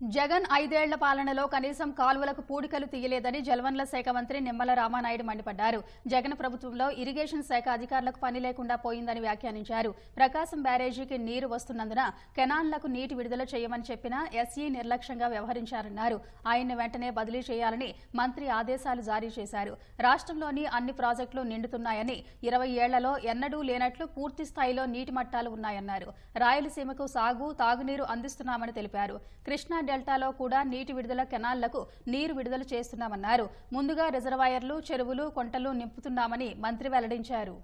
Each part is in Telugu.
జగన్ ఐదేళ్ళ పాలనలో కనీసం కాలువలకు పూడికలు తీయలేదని జలవనరుల శాఖ మంత్రి నిమ్మల రామానాయుడు మండిపడ్డారు. జగన్ ప్రభుత్వంలో ఇరిగేషన్ శాఖ అధికారులకు పని లేకుండా పోయిందని వ్యాఖ్యానించారు. ప్రకాశం బ్యారేజీకి నీరు వస్తున్నందున కెనాన్లకు నీటి విడుదల చేయమని చెప్పినా ఎస్ఈ నిర్లక్ష్యంగా వ్యవహరించారన్నారు. ఆయన్ని వెంటనే బదిలీ చేయాలని మంత్రి ఆదేశాలు జారీ చేశారు. రాష్ట్రంలోని అన్ని ప్రాజెక్టులు నిండుతున్నాయని ఇరవై ఏళ్ళలో ఎన్నడూ లేనట్లు పూర్తి స్థాయిలో నీటి మట్టాలు ఉన్నాయన్నారు. రాయలసీమకు సాగు తాగునీరు అందిస్తున్నామని తెలిపారు. కృష్ణా డెల్టాలో కూడా నీటి విడుదల కెనాళ్ళకు నీరు విడుదల చేస్తున్నామన్నారు. ముందుగా రిజర్వాయర్లు చెరువులు కొంటలు నింపుతున్నామని మంత్రి వెల్లడించారు.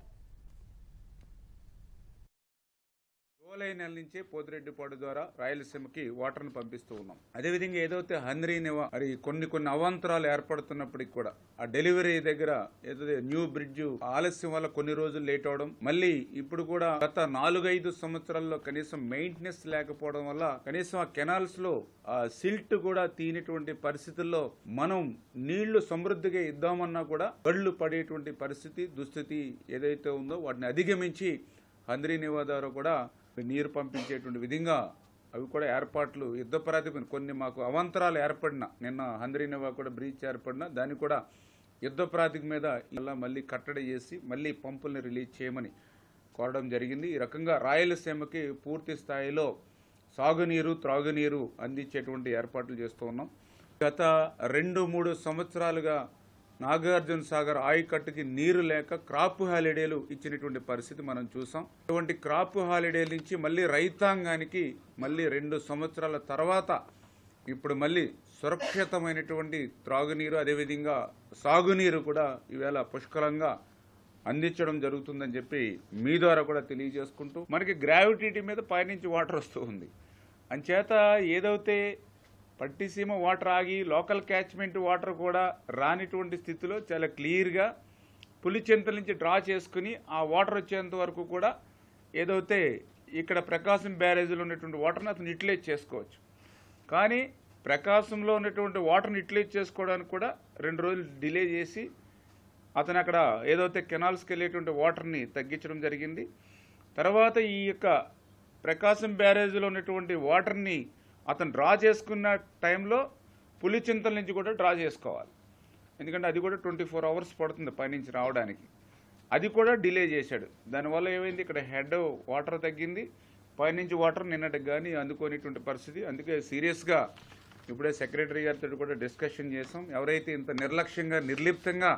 జూలై నెల నుంచే పోతిరెడ్డిపాడు ద్వారా రాయలసీమకి వాటర్ను పంపిస్తూ ఉన్నాం. అదేవిధంగా ఏదైతే హంద్రీ నివా మరి కొన్ని కొన్ని అవాంతరాలు ఏర్పడుతున్నప్పటికి కూడా ఆ డెలివరీ దగ్గర ఏదైతే న్యూ బ్రిడ్జ్ ఆలస్యం వల్ల కొన్ని రోజులు లేట్ అవడం మళ్ళీ ఇప్పుడు కూడా గత నాలుగైదు సంవత్సరాల్లో కనీసం మెయింటెనెన్స్ లేకపోవడం వల్ల కనీసం ఆ కెనాల్స్లో ఆ సిల్ట్ కూడా తీనటువంటి పరిస్థితుల్లో మనం నీళ్ళు సమృద్ధిగా ఇద్దామన్నా కూడా బళ్ళు పడేటువంటి పరిస్థితి దుస్థితి ఏదైతే ఉందో వాటిని అధిగమించి హంద్రీ నివా ద్వారా కూడా నీరు పంపించేటువంటి విధంగా అవి కూడా ఏర్పాట్లు యుద్ధ ప్రాతిపదికన కొన్ని మాకు అవంతరాలు ఏర్పడిన నిన్న హంద్రీనివా కూడా బ్రీచ్ ఏర్పడిన దాన్ని కూడా యుద్ధ ప్రాతిక మీద ఇలా మళ్ళీ కట్టడి చేసి మళ్ళీ పంపుల్ని రిలీజ్ చేయమని కోరడం జరిగింది. ఈ రకంగా రాయలసీమకి పూర్తి స్థాయిలో సాగునీరు త్రాగునీరు అందించేటువంటి ఏర్పాట్లు చేస్తూ ఉన్నాం. గత రెండు మూడు సంవత్సరాలుగా నాగార్జున సాగర్ ఆయకట్టుకి నీరు లేక క్రాప్ హాలిడేలు ఇచ్చినటువంటి పరిస్థితి మనం చూసాం. ఇటువంటి క్రాప్ హాలిడే నుంచి మళ్ళీ రైతాంగానికి మళ్ళీ రెండు సంవత్సరాల తర్వాత ఇప్పుడు మళ్ళీ సురక్షితమైనటువంటి త్రాగునీరు అదేవిధంగా సాగునీరు కూడా ఈవేళ పుష్కలంగా అందించడం జరుగుతుందని చెప్పి మీ ద్వారా కూడా తెలియజేసుకుంటూ మనకి గ్రావిటీ మీద పైనుంచి వాటర్ వస్తూ ఉంది. అంచేత ఏదైతే పట్టిసీమ వాటర్ ఆగి లోకల్ క్యాచ్మెంట్ వాటర్ కూడా రానిటువంటి స్థితిలో చాలా క్లియర్గా పులిచెంతల నుంచి డ్రా చేసుకుని ఆ వాటర్ వచ్చేంత వరకు కూడా ఏదైతే ఇక్కడ ప్రకాశం బ్యారేజీలో ఉన్నటువంటి వాటర్ని అతను యూటిలైజ్ చేసుకోవచ్చు. కానీ ప్రకాశంలో ఉన్నటువంటి వాటర్ని యూటిలైజ్ చేసుకోవడానికి కూడా రెండు రోజులు డిలే చేసి అతను అక్కడ ఏదైతే కెనాల్స్కి వెళ్ళేటువంటి వాటర్ని తగ్గించడం జరిగింది. తర్వాత ఈ యొక్క ప్రకాశం బ్యారేజ్లో ఉన్నటువంటి వాటర్ని అతను డ్రా చేసుకున్న టైంలో పులిచింతల నుంచి కూడా డ్రా చేసుకోవాలి. ఎందుకంటే అది కూడా ట్వంటీ ఫోర్ అవర్స్ పడుతుంది పైనుంచి రావడానికి. అది కూడా డిలే చేశాడు. దానివల్ల ఏమైంది? ఇక్కడ హెడ్ వాటర్ తగ్గింది. పైనుంచి వాటర్ నిన్నటికి కానీ అందుకోనేటువంటి పరిస్థితి. అందుకే సీరియస్గా ఇప్పుడే సెక్రటరీ గారితో కూడా డిస్కషన్ చేసాం. ఎవరైతే ఇంత నిర్లక్ష్యంగా నిర్లిప్తంగా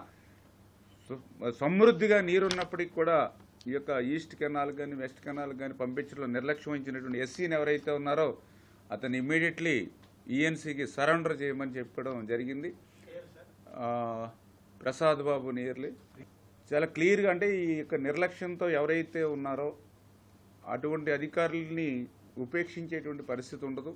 సమృద్ధిగా నీరున్నప్పటికి కూడా ఈ యొక్క ఈస్ట్ కెనాల్ కానీ వెస్ట్ కెనాల్ కానీ పంపించడంలో నిర్లక్ష్యం వహించినటువంటి ఎస్సీని ఎవరైతే ఉన్నారో అతను ఇమ్మీడియట్లీ ఈఎన్సీకి సరెండర్ చేయమని చెప్పడం జరిగింది. ప్రసాద్ బాబు నియర్లీ. చాలా క్లియర్గా అంటే ఈ యొక్క నిర్లక్ష్యంతో ఎవరైతే ఉన్నారో అటువంటి అధికారులని ఉపేక్షించేటువంటి పరిస్థితి ఉండదు.